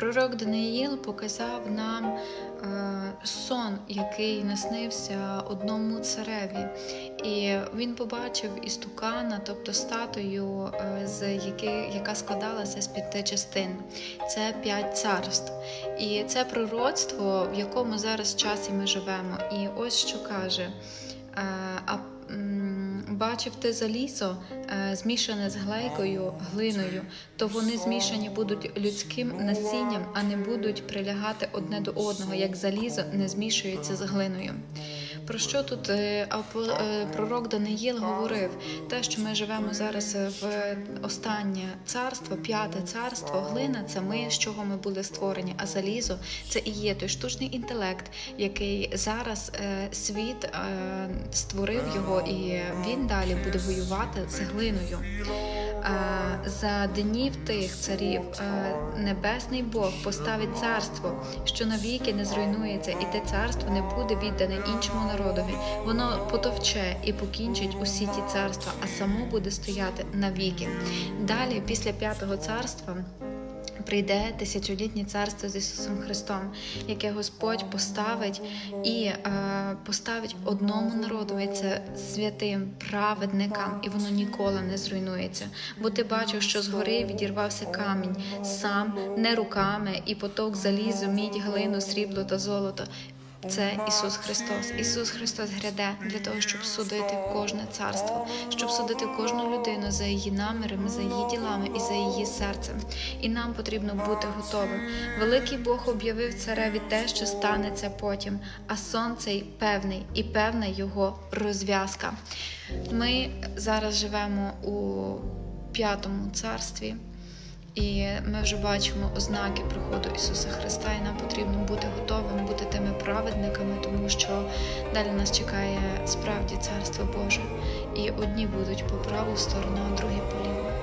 Пророк Даниїл показав нам е, сон, який наснився одному цареві, і він побачив істукана, тобто статую, е, з яки, яка складалася з п'яти частин. Це п'ять царств. І це пророцтво, в якому зараз часі ми живемо. І ось що каже. е, А бачив ти залізо, е, змішане з глейкою, глиною, то вони змішані будуть людським насінням, а не будуть прилягати одне до одного, як залізо не змішується з глиною. Про що тут е, е, пророк Даниїл говорив? Те, що ми живемо зараз в останнє царство, п'яте царство, глина це ми, з чого ми були створені, а залізо це і є той штучний інтелект, який зараз е, світ створив його, і він далі буде воювати з глиною. За днів тих царів небесний Бог поставить царство, що навіки не зруйнується, і те царство не буде віддане іншому народові. Воно потовче і покінчить усі ті царства, а само буде стояти навіки. Далі, після п'ятого царства. Прийде тисячолітнє царство з Ісусом Христом, яке Господь поставить і е, поставить одному народу, і це святим праведникам, і воно ніколи не зруйнується. Бо ти бачив, що згори відірвався камінь сам, не руками, і поток залізу, мідь, глину, срібло та золото. Це Ісус Христос. Ісус Христос гряде для того, щоб судити кожне царство, щоб судити кожну людину за її намірами, за її ділами і за її серцем. І нам потрібно бути готовим. Великий Бог об'явив цареві те, що станеться потім, а сон цей певний і певна його розв'язка. Ми зараз живемо у п'ятому царстві. І ми вже бачимо ознаки приходу Ісуса Христа, і нам потрібно бути готовим, бути тими праведниками, тому що далі нас чекає справді Царство Боже. І одні будуть по праву сторону, а другі по ліву.